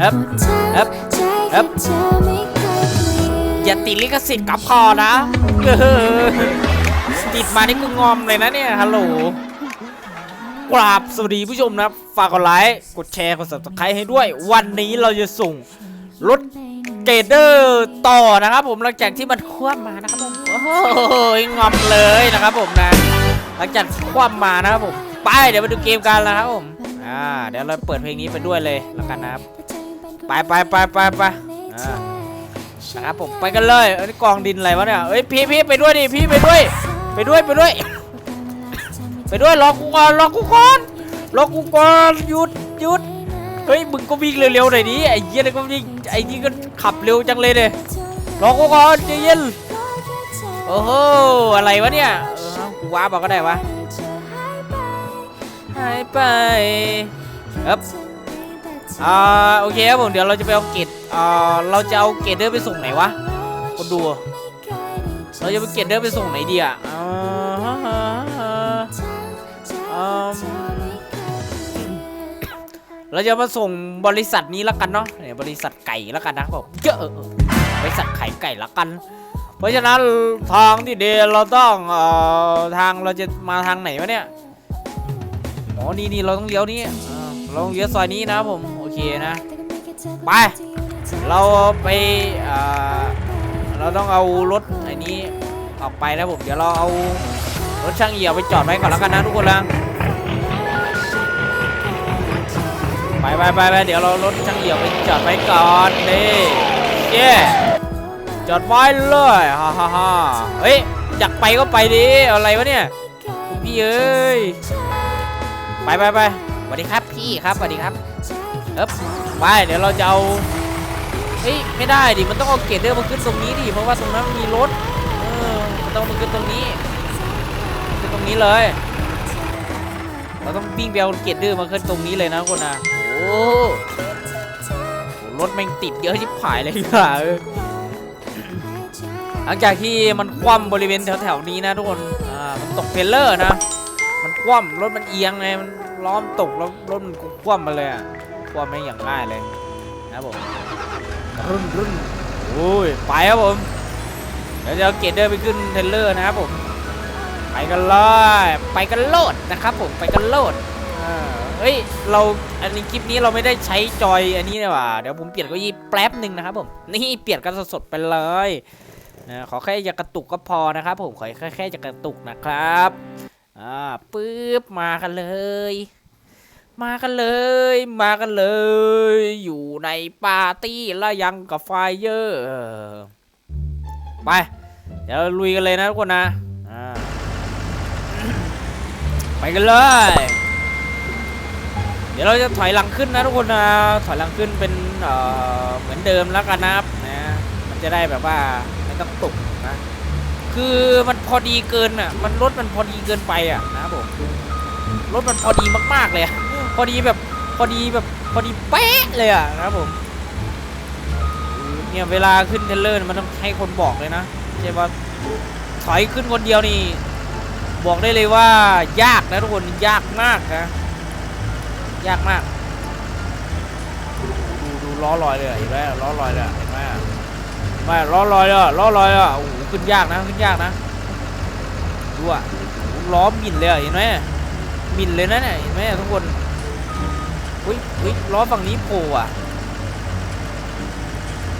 พอัพอัพอัพอย่าติดลิขสิทธิ์กับคอนะเออติดมานี่กูงอมเลยนะเนี่ยฮัลโหลกราบสวัสดีผู้ชมนะฝากกดไลค์กดแชร์กด subscribe ให้ด้วย วันนี้เราจะส่งรถเกเดอร์ต่อนะครับผมหลังจากที่มันคว่ำมานะครับผมโอ้โหงอมเลยนะครับผมนะ หลังจากคว่ำมานะครับผมไปเดี๋ยวมาดูเกมกันนะครับผมอ่าเดี๋ยวเราเปิดเพลงนี้ไปด้วยเลยแล้วกันนะครับ ไปไปไปไปไปอ่านะครับผมไปกันเลยเอ้กองดินอะไรวะเนี่ยเอ้ยพี่พี่ไปด้วยดิพี่ไปด้วย ไปด้วยไปด้วย ไปด้วยรอกูก่อนรอกูก่อนรอกูก่อนหยุดหยุดเฮ้ยมึงก็วิ่งเร็วๆหน่อยดิไอ้เหี้ยนี่ก็วิ่งไอ้นี่ก็ขับเร็วจังเลยเด้รอกูก่อนใจเย็นโอ้โหอะไรวะเนี่ยกูว้าบอกก็ได้วะหายไปเอ๊บ อ่าโอเคครับผมเดี๋ยวเราจะไปเอาเกตอ่าเราจะเอาเกตเดอร์ไปส่งไหนวะคนดู เราจะไปเกตเดอร์ไปส่งไหนดีอะอ่าอืมเราจะมาส่งบริษัทนี้ละกันเนาะเนี่ยบริษัทไก่ละกันนะครับผมเยอะบริษัทไข่ไก่ละกัน เพราะฉะนั้นทางที่เดนเราต้องเอ่อทางเราจะมาทางไหนวะเนี่ยอ๋อนี่นี่เราต้องเลี้ยวนี่เราต้องเลี้ยวซอยนี้นะครับผม นะ ไป เราไปเอ่อเราต้องเอารถไอ้นี้ออกไปนะผม เดี๋ยวเราเอารถช่างเหี่ยวไปจอดไว้ก่อนแล้วกันนะทุกคนละไปไปไปไปเดี๋ยวเรารถช่างเหี่ยวไปจอดไว้ก่อนนี่เย้จอดไว้เลยฮ่าฮ่าฮ่าเฮ้ยอยากไปก็ไปดิอะไรวะเนี่ยคุณพี่เอ้ยไปไปไปสวัสดีครับพี่ครับสวัสดีครับ เอ๊บไปเดี๋ยวเราจะเอาเฮ้ยไม่ได้ดิมันต้องเอาเกรดเดอร์มาขึ้นตรงนี้ดิเพราะว่าตรงนั้นมีรถเออมันต้องมาขึ้นตรงนี้ขึ้นตรงนี้เลย เราต้องวิ่งไปเอาเกรดเดอร์มาขึ้นตรงนี้เลยนะทุกคนนะโอ้รถแม่งติดเยอะชิบหายเลยค่ะหลังจากที่มันคว่ำบริเวณแถวๆนี้นะทุกคนอ่ามันตกเทรลเลอร์นะ มันคว่ำรถมันเอียงไงมันล้อมตกแล้วรถมันคว่ำมาเลยอะ คว่ำไม่อย่างง่ายเลยนะผมรุ่นรุ่นโอ้ยไปครับผม เดี๋ยวจะเอาเกตเดอร์ไปขึ้นเทรลเลอร์นะครับผม ไปกันเลยไปกันโลดนะครับผมไปกันโลดเฮ้ยเราอันนี้คลิปนี้เราไม่ได้ใช้จอยอันนี้เลยว่ะเดี๋ยวผมเปลี่ยนเก็ยี่แป๊บหนึ่งนะครับผมนี่เปลี่ยนกันสดๆไปเลยนะขอแค่อย่ากระตุกก็พอนะครับผมขอแค่แค่อย่ากระตุกนะครับอ่าปึ๊บมากันเลย มากันเลย มากันเลย อยู่ในปาร์ตี้ละยังกับไฟเยอร์ไป เดี๋ยวลุยกันเลยนะทุกคนนะไปกันเลย เดี๋ยวเราจะถอยหลังขึ้นนะทุกคนนะถอยหลังขึ้นเป็นเเหมือนเดิมแล้วกันนะครับนะมันจะได้แบบว่าไม่ต้องตกนะคือมันพอดีเกินอะ มันรถมันพอดีเกินไปอะนะครับผมรถมันพอดีมากๆเลยอะ พอดีแบบพอดีแบบพอดีเป๊ะเลยอะนะครับผมเนี่ยเวลาขึ้นเทเลอร์มันต้องให้คนบอกเลยนะไม่ใช่ว่าถอยขึ้นคนเดียวนี่บอกได้เลยว่ายากนะทุกคนยากมากนะยากมากดูดูล้อลอยเลยอะเห็นไหมล้อลอยเลยอะเห็นไหมไม่ล้อลอยเลยอะล้อลอยเลยอะโอ้โหขึ้นยากนะขึ้นยากนะดูอะล้อหมิ่นเลยอะเห็นไหมหมิ่นเลยนะเนี่ยเห็นไหมทุกคน อุ้ยอุ้ยล้อฝั่งนี้โผล่อะ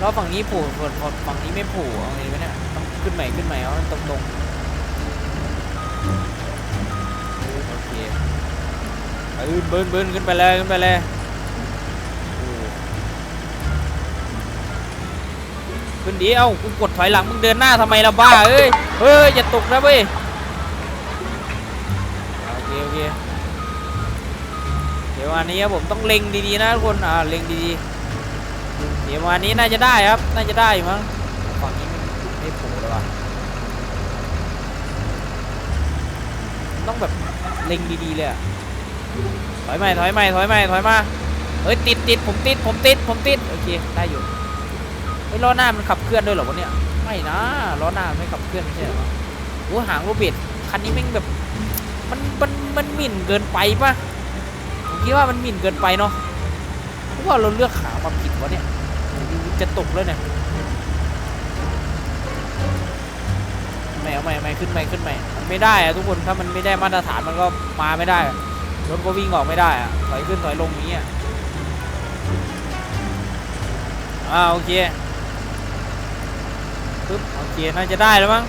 ล้อฝั่งนี้โผล่ฝั่งนี้ไม่โผล่เอาไงวะเนี่ยต้องขึ้นใหม่ขึ้นใหม่เอาตรงตรงโอเคเอเบิร์นเบิร์นขึ้นไปเลยขึ้นไปเลยขึ้นดีเอ้ากูกดถอยหลังมึงเดินหน้าทำไมล่ะบ้าเอ้ยเฮ้ยอย่าตกนะเว้ยโอเคโอเค ดี๋ยววันนี้ครับผมต้องเล็งดีๆนะทุกคนอ่าเล็งดีๆเดี๋ยววันนี้น่าจะได้ครับ น่าจะได้อยู่มั้งฝั่งนี้ไม่ไม่โผล่เลยว่ะต้องแบบเล็งดีๆเลยอะถอยใหม่ถอยใหม่ถอยใหม่ถอยมาเฮ้ยติดติดผมติดผมติดผมติดโอเคได้อยู่เฮ้ล้อหน้ามันขับเคลื่อนด้วยเหรอวะเนี่ยไม่นะล้อหน้าไม่ขับเคลื่อนไม่ใช่เหรอโอ้หางโรเบิดคันนี้แม่งแบบมันมันมันหมิ่นเกินไปปะ คิดว่ามันหมิ่นเกินไปเนาะเพราะว่าเราเลือกขามาผิดวะเนี่ยจะตกแล้วเนี่ยไม่เอาไม่เอาไม่ขึ้นไม่ขึ้นไม่มันไม่ได้อะทุกคนถ้ามันไม่ได้มาตรฐานมันก็มาไม่ได้รถก็วิ่งออกไม่ได้อะถอยขึ้นถอยลงนี้อะอ่าโอเคปึ๊บโอเคน่าจะได้แล้วมั้ง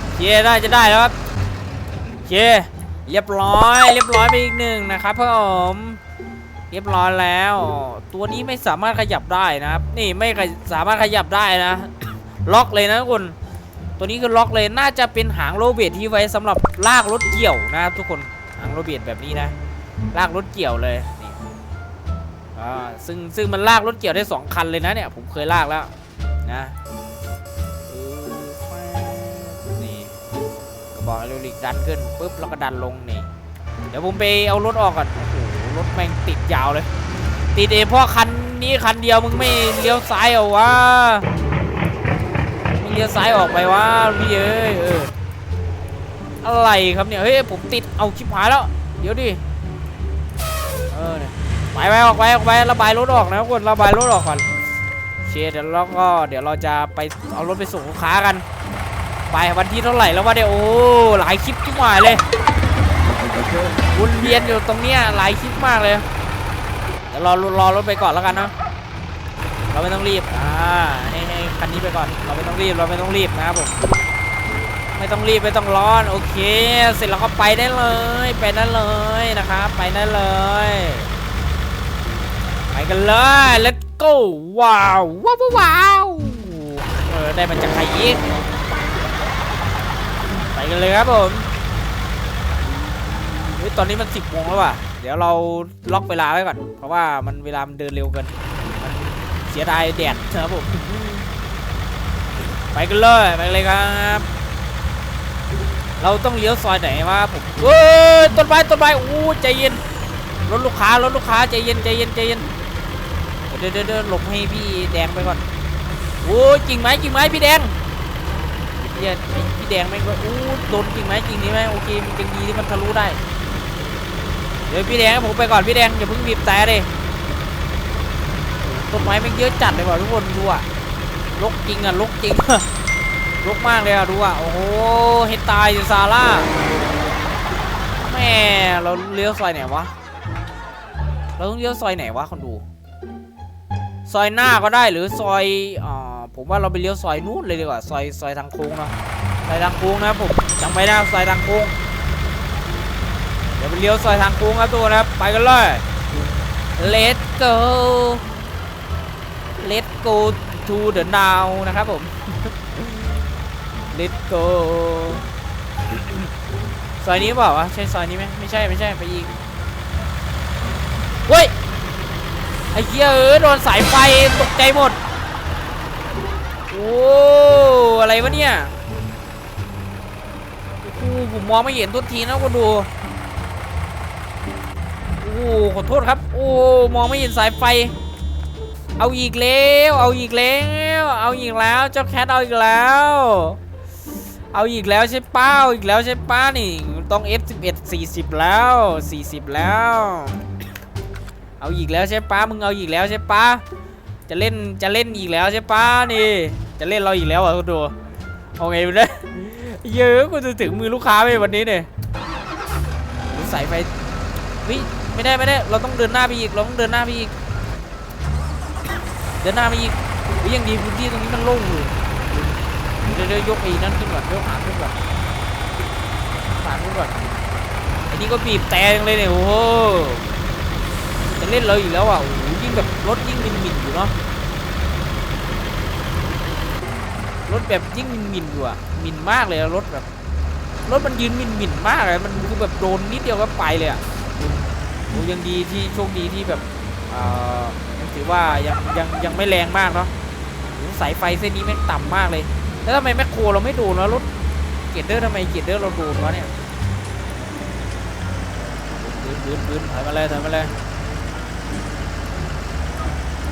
โอเคได้จะได้แล้วครับโอเค เรียบร้อย เรียบร้อยไปอีกหนึ่งนะครับพ่อผมเรียบร้อยแล้ว ตัวนี้ไม่สามารถขยับได้นะครับ นี่ไม่สามารถขยับได้นะ ล็อกเลยนะทุกคนตัวนี้คือล็อกเลยน่าจะเป็นหางโรเบตที่ไว้สำหรับลากรถเกี่ยวนะครับทุกคนหางโรเบตแบบนี้นะลากรถเกี่ยวเลยนี่อ่าซึ่งซึ่งมันลากรถเกี่ยวได้สองคันเลยนะเนี่ยผมเคยลากแล้วนะ บอกเอลิกดันขึ้นปุ๊บแล้วก็ดันลงนี่เดี๋ยวผมไปเอารถออกก่อนโอ้โหรถแม่งติดยาวเลย ติดเองเพราะคันนี้คันเดียวมึงไม่เลี้ยวซ้ายเหรอวะมึงเลี้ยวซ้ายออกไปวะพี่เอ้ยเอออะไรครับเนี่ยเฮ้ยผมติดเอาชิบหายแล้ว เดี๋ยวดิเออเนี่ยไปไปออกไปออกไประบายรถออกนะทุกคนระบายรถออกก่อนเชียเดี๋ยวเราก็เดี๋ยวเราจะไปเอารถไปส่งลูกค้ากัน ไปวันที่เท่าไหร่แล้ววะเดี๋ยวโอ้หลายคลิปทุกหมายเลยวนเวียนอยู่ตรงเนี้ยหลายคลิปมากเลยเดี๋ยวรอรอรถไปก่อนแล้วกันนะเราไม่ต้องรีบอ่าให้ให้คันนี้ไปก่อนเราไม่ต้องรีบเราไม่ต้องรีบนะครับผมไม่ต้องรีบไม่ต้องร้อนโอเค เสร็จแล้วก็ไปได้เลยไปได้เลยนะครับไปได้เลยไปกันเลย let's go ว้าวว้าวว้าวเออได้มาจากใครอีก ไปกันเลยครับผมเฮ้ยตอนนี้มันสิบโมงแล้วว่ะ เดี๋ยวเราล็อกเวลาไว้ก่อน เพราะว่ามันเวลามันเดินเร็วเกินเสียดายแดดนะครับผม ไปกันเลย ไปเลยครับ เราต้องเลี้ยวซอยไหนวะผมเฮ้ย ต้นไม้ ต้นไม้อู้ใจเย็น รถลูกค้า รถลูกค้า ใจเย็น ใจเย็น ใจเย็น เดี๋ยวเดี๋ยวเดี๋ยวหลบให้พี่แดงไปก่อน โอ้ยจริงไหมจริงไหมพี่แดง พี่แดงพี่แดงแม่งก็อู้โดนจริงไหมจริงนี่ไหมโอเคมันเป็นดีที่มันทะลุได้ เดี๋ยวพี่แดงผมไปก่อนพี่แดงอย่าเพิ่งบีบแต่เลยต้นไม้แม่งเยอะจัดเลยว่ะทุกคนดูอะลกจริงอะลกจริงลกมากเลยอะดูอะโอ้โหเฮตายซาร่าแม่เราเลี้ยวซอยไหนวะเราต้องเลี้ยวซอยไหนวะคนดู ซอยหน้าก็ได้หรือซอยอ่า ผมว่าเราไปเลี้ยวซอยนู้นเลยดีกว่าซอยซอยทางโค้งเนาะซอยทางโค้งนะผมจำไว้นะซอยทางโค้งเดี๋ยวไปเลี้ยวซอยทางโค้งครับตัวนะครับไปกันเลย Let's go Let's go to the now นะครับผม Let's go ซอยนี้เปล่าวะใช่ซอยนี้ไหมไม่ใช่ไม่ใช่ไปอีกเฮ้ยไอ้เหี้ยเออโดนสายไฟตกใจหมด โอ้อะไรวะเนี่ยโอ้ผมมองไม่เห็นทุกทีนะก็ดูโอ้โหขอโทษครับ โอ้มองไม่เห็นสายไฟ เอาอีกแล้วเอาอีกแล้วเอาอีกแล้วเจ้าแคทเอาอีกแล้ว เอาอีกแล้วใช่ป้าเอาอีกแล้วใช่ป้านี่ต้อง F11 40 แล้ว 40 แล้ว เอาอีกแล้วใช่ป้ามึงเอาอีกแล้วใช่ป้าจะเล่นจะเล่นอีกแล้วใช่ป้านี่ จะเล่นเราอีกแล้วอะคุณดูเอาไงไปเนี่ยเยอะกูจะถึงมือลูกค้าไปวันนี้เนี่ยสายไฟวิไม่ได้ไม่ได้ เราต้องเดินหน้าไปอีก เราต้องเดินหน้าไปอีก เดินหน้าไปอีกวิยังดีพื้นที่ตรงนี้มันโล่งอยู่เดี๋ยวยวยกไอ้นั่นขึ้นก่อนยกหางขึ้นก่อนหางขึ้นก่อนไอ้นี่ก็บีบแต่งเลยเนี่ยโอ้โหจะเล่นเราอีกแล้วอะโอ้โหยิ่งแบบรถยิ่งมินมินอยู่เนาะ รถแบบยิ่งมินมินอยู่อะมินมากเลยรถแบบรถมันยืนมินมินมากเลยมันคือแบบโดนนิดเดียวก็ไปเลยอะโอ้ยังดีที่โชคดีที่แบบเอ่อยังถือว่ายังยังยังไม่แรงมากเนาะสายไฟเส้นนี้แม่งต่ำมากเลย แล้วทำไมแมคโครเราไม่โดนวะรถเกตเดอร์ทำไมเกตเดอร์เราโดนวะเนี่ยปืนปืนปืนถอยมาเลยถอยมาเลย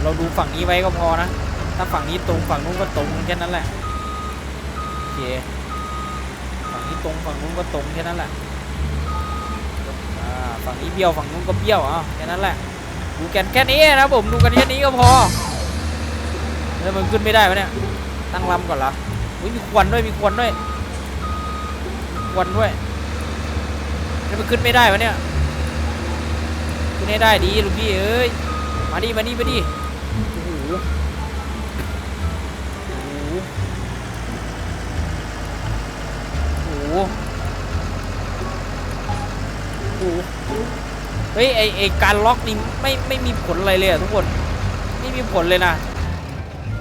เราดูฝั่งนี้ไว้ก็พอนะ ถ้าฝั่งนี้ตรงฝั่งนู้นก็ตรงแค่นั้นแหละ เคฝั่งนี้ตรงฝั่งนู้นก็ตรงแค่นั้นแหละฝั่งนี้เบี้ยวฝั่งนู้นก็เบี้ยวอะแค่นั้นแหละดูกันแค่นี้นะผมดูกันแค่นี้ก็พอแล้วมันขึ้นไม่ได้ปะเนี่ยตั้งลำก่อนเหรออุ้ยมีควันด้วยมีควันด้วยควันด้วยแล้วมันขึ้นไม่ได้ปะเนี่ยขึ้นให้ได้ดีลูกพี่เอ้ยมาดิมาดิมาดิ เฮ้ยไอไอการล็อกนี่ไม่ไม่มีผลอะไรเลยทุกคนไม่มีผลเลยนะ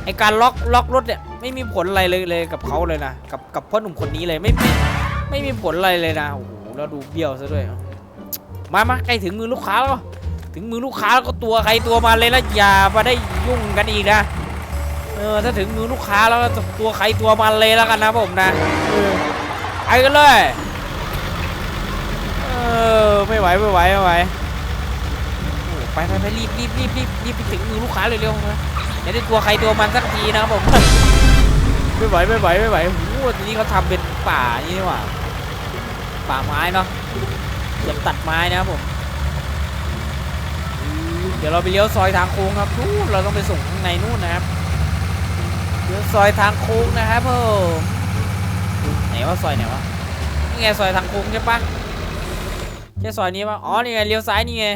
ไอการล็อกล็อกรถเนี่ยไม่มีผลอะไรเลยเลยกับเขาเลยนะกับกับพ่อหนุ่มคนนี้เลยไม่ไม่ไม่มีผลอะไรเลยนะโอ้โหแล้วดูเบี้ยวซะด้วยมามาใกล้ถึงมือลูกค้าแล้วถึงมือลูกค้าแล้วก็ตัวใครตัวมาเลยนะอย่ามาได้ยุ่งกันอีกนะเออถ้าถึงมือลูกค้าแล้วตัวใครตัวมันเลยแล้วกันนะผมนะไปกันเลย เออไม่ไหวไม่ไหวไม่ไหวโอ้ไปไปไปรีบรีบรีบรีบรีบไปถึงมือลูกค้าเร็วๆนะอย่าได้ตัวใครตัวมันสักทีนะครับผมไม่ไหวไม่ไหวไม่ไหวโอ้โหทีนี้เขาทำเป็นป่าอย่างนี้นี่หว่าป่าไม้เนาะเดี๋ยวตัดไม้นะครับผมอืมเดี๋ยวเราไปเลี้ยวซอยทางโค้งครับนู่นเราต้องไปส่งข้างในนู่นนะครับเดี๋ยวซอยทางโค้งนะครับผมไหนว่าซอยไหนวะนี่ไงซอยทางโค้งใช่ปะ ใช่ซอยนี้ปะอ๋อ นี่ไง เลี้ยวซ้ายนี่ไง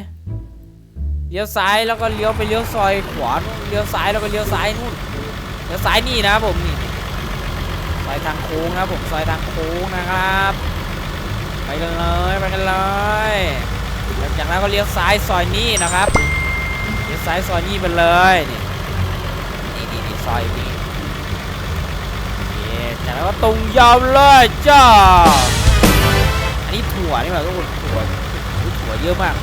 เลี้ยวซ้ายแล้วก็เลี้ยวไปเลี้ยวซอยขวานเลี้ยวซ้ายแล้วก็เลี้ยวซ้ายนู่น เลี้ยวซ้ายนี่นะผมนี่ ซอยทางโค้งนะผม ซอยทางโค้งนะครับ ไปกันเลยไปกันเลยหลังจากนั้นก็เลี้ยวซ้ายซอยนี้นะครับ เลี้ยวซ้ายซอยนี้ไปเลยนี่นี่นี่นี่ซอยนี่จากนั้นก็ตรงยาวเลยจ้า อันนี้ถั่วนี่หว่าทุกคนถั่วถั่วเยอะมาก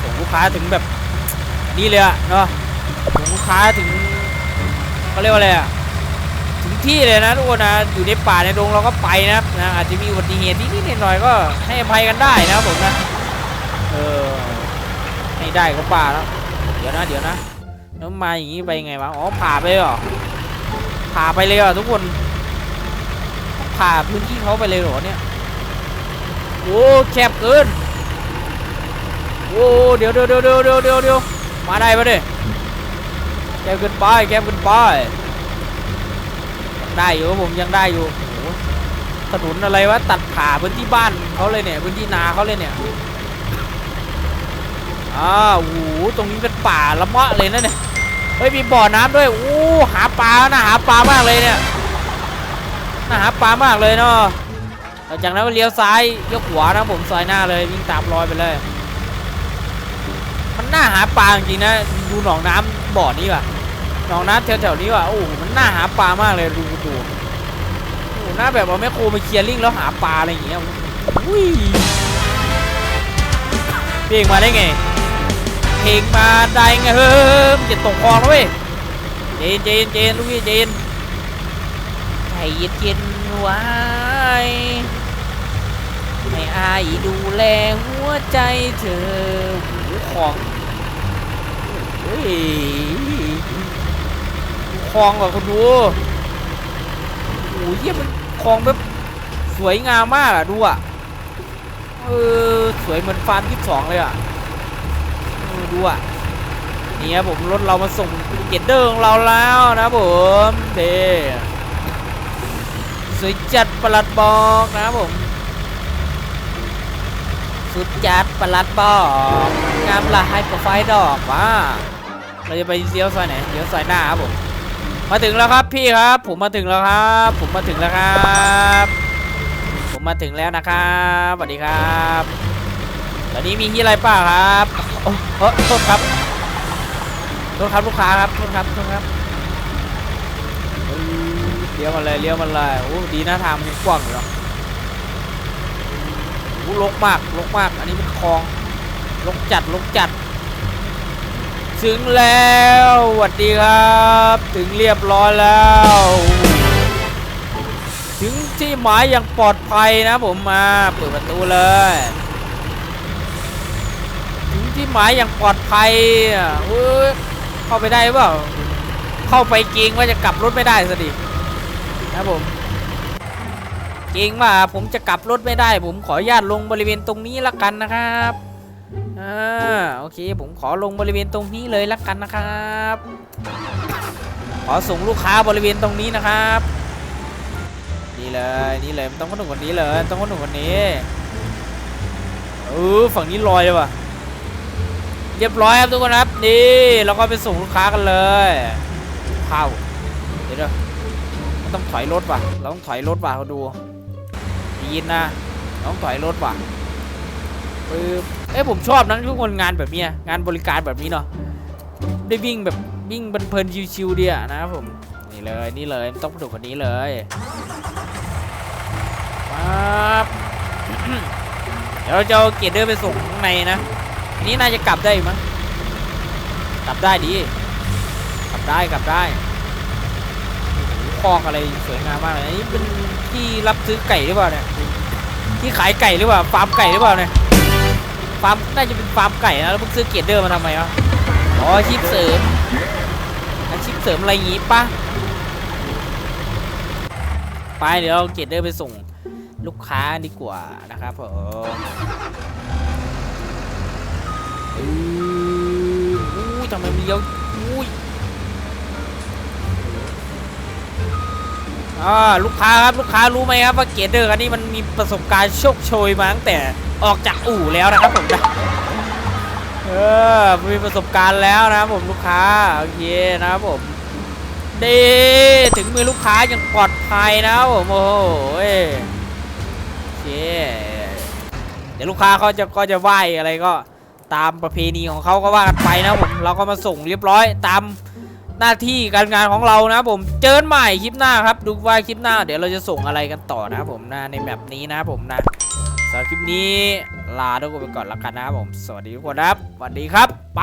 ส่งลูกค้าถึงแบบนี่เลยอะเนาะส่งลูกค้าถึงเขาเรียกว่าอะไรอะถึงที่เลยนะทุกคนนะอยู่ในป่าในดงเราก็ไปนะครับนะอาจจะมีอุบัติเหตุนิดๆหน่อยๆก็ให้อภัยกันได้นะครับผมนะเออให้ได้ก็ป่าแล้วเดี๋ยวนะเดี๋ยวนะแล้วมาอย่างนี้ไปไงวะอ๋อผ่าไปเหรอผ่าไปเลยเหรอทุกคน ผ่าพื้นที่เขาไปเลยเหรอเนี่ยโอ้แคบเกินโอ้เดี๋ยวเดี๋ยวเดี๋ยวเดี๋ยวเดี๋ยวเดี๋ยวเดี๋ยวมาได้ปะเนี่ยแคบเกินไปแคบเกินไปยังได้อยู่ผมยังได้อยู่โอ้ถนนอะไรวะตัดผ่าพื้นที่บ้านเขาเลยเนี่ยพื้นที่นาเขาเลยเนี่ยอ้าวโอ้โหตรงนี้เป็นป่าละเมาะเลยนะเนี่ยเฮ้ยมีบ่อน้ำด้วยโอ้หาปลานะหาปลามากเลยเนี่ย น่าหาปลามากเลยเนาะหลังจากนั้นเลี้ยวซ้ายเลี้ยวขวานะผมซอยหน้าเลยวิ่งตามรอยไปเลย มันน่าหาปลาจริงนะดูหนองน้ำบ่อนี้ว่ะหนองน้ำแถวๆนี้ว่ะโอ้มันน่าหาปลามากเลยดูดูโอ้หน่าแบบว่าแม่โคมาเคลียร์ลิงแล้วหาปลาอะไรอย่างเงี้ยอุ้ยเพลงมาได้ไงเพลงมาได้ไงเฮ้ยจะตกคลองแล้วเว้ยเจนเจนเจนลูกพี่เจน ใจเย็นเย็นๆไว้ให้อายดูแลหัวใจเธอหูของเฮ้ยคลองกับคุณดูโอ้ยเยี่ยมันคลองแบบสวยงามมากอะดูอะเออสวยเหมือนฟาร์มที่สองเลยอะดูอะนี่ครับผมรถเรามาส่งเกตเดอร์ของเราแล้วนะผมเด สวยจัดประหลัดบอกนะครับผมสุดจัดประหลัดบอกงามละให้โปรไฟล์ดอกว่าเราจะไปเลี้ยวซอยไหนเลี้ยวซอยหน้าครับผม มาถึงแล้วครับพี่ครับ ผมมาถึงแล้วครับ ผมมาถึงแล้วครับ ผมมาถึงแล้วนะครับสวัสดีครับ ตอนนี้มีที่อะไรป่าครับโอ้โทษครับโทษครับลูกค้าครับโทษครับโทษครับ ลี้ยวมาเลยเลี้ยวมาเลยโอ้ดีนะทางมันกว้างอยู่เนาะโอ้ลกมากลกมาก อันนี้เป็นคลองลกจัดลกจัด ถึงแล้วสวัสดีครับ ถึงเรียบร้อยแล้ว ถึงที่หมายอย่างปลอดภัยนะผมมาเปิดประตูเลย ถึงที่หมายอย่างปลอดภัยอะเอ้เข้าไปได้เปล่าเข้าไปเกรงว่าจะกลับรถไม่ได้สิ นะครับผมเกรงว่าผมจะกลับรถไม่ได้ ผมขออนุญาตลงบริเวณตรงนี้ละกันนะครับอ่าโอเค ผมขอลงบริเวณตรงนี้เลยละกันนะครับ ขอส่งลูกค้าบริเวณตรงนี้นะครับนี่เลยนี่เลยต้องคนหนุ่มคนนี้เลยต้องคนหนุ่มคนนี้เออฝั่งนี้ลอยเลยว่ะเรียบร้อยครับทุกคนครับนี่เราก็ไปส่งลูกค้ากันเลยเข้าเดี๋ยวเดี๋ยวมัน ต้องถอยรถว่ะ เราต้องถอยรถว่ะเขาดูได้ยินนะเราต้องถอยรถว่ะเออเอ้ยผมชอบนะทุกคนงานแบบเนี้ยงานบริการแบบนี้เนาะได้วิ่งแบบวิ่งเพลินชิวๆเดีอะนะครับผมนี่เลยนี่เลยต้องไปดูคนนี้เลยปั๊บเดี๋ยวเราจะเอาเกียร์เดินไปส่งข้างในนะอันนี้น่าจะกลับได้มั้งกลับได้ดีกลับได้กลับได้ คอกอะไรสวยงามมากเลยอันนี้เป็นที่รับซื้อไก่หรือเปล่าเนี่ยที่ขายไก่หรือเปล่าฟาร์มไก่หรือเปล่าเนี่ยฟาร์มน่าจะเป็นฟาร์มไก่นะแล้วมึงซื้อเกียร์เดินมาทำไมวะอ๋ออาชีพเสริมอาชีพเสริมอะไรอย่างงี้ปะไปเดี๋ยวเราเกียร์เดินไปส่งลูกค้าดีกว่านะครับผมอืออุ้ทำไมมันเลี้ยวอุ้ย อ่าลูกค้าครับลูกค้ารู้ไหมครับว่าเกเดอร์คันนี้มันมีประสบการณ์โชคโชยมาตั้งแต่ออกจากอู่แล้วนะครับผมนะเออมีประสบการณ์แล้วนะครับผมลูกค้าโอเคนะครับผมดีถึงมือลูกค้าย่างปลอดภัยนะครับผมโอ้โหโอเคเดี๋ยวลูกค้าเขาจะก็จะไหวอะไรก็ตามประเพณีของเขาก็ว่ากันไปนะผมเราก็มาส่งเรียบร้อยตาม หน้าที่การงานของเรานะผมเจอกันใหม่คลิปหน้าครับ ดูว่าคลิปหน้า เดี๋ยวเราจะส่งอะไรกันต่อนะผมนะในแมปนี้นะผมนะสำหรับคลิปนี้ลาทุกคนไปก่อนละกันนะผม สวัสดีทุกคนครับสวัสดีครับไป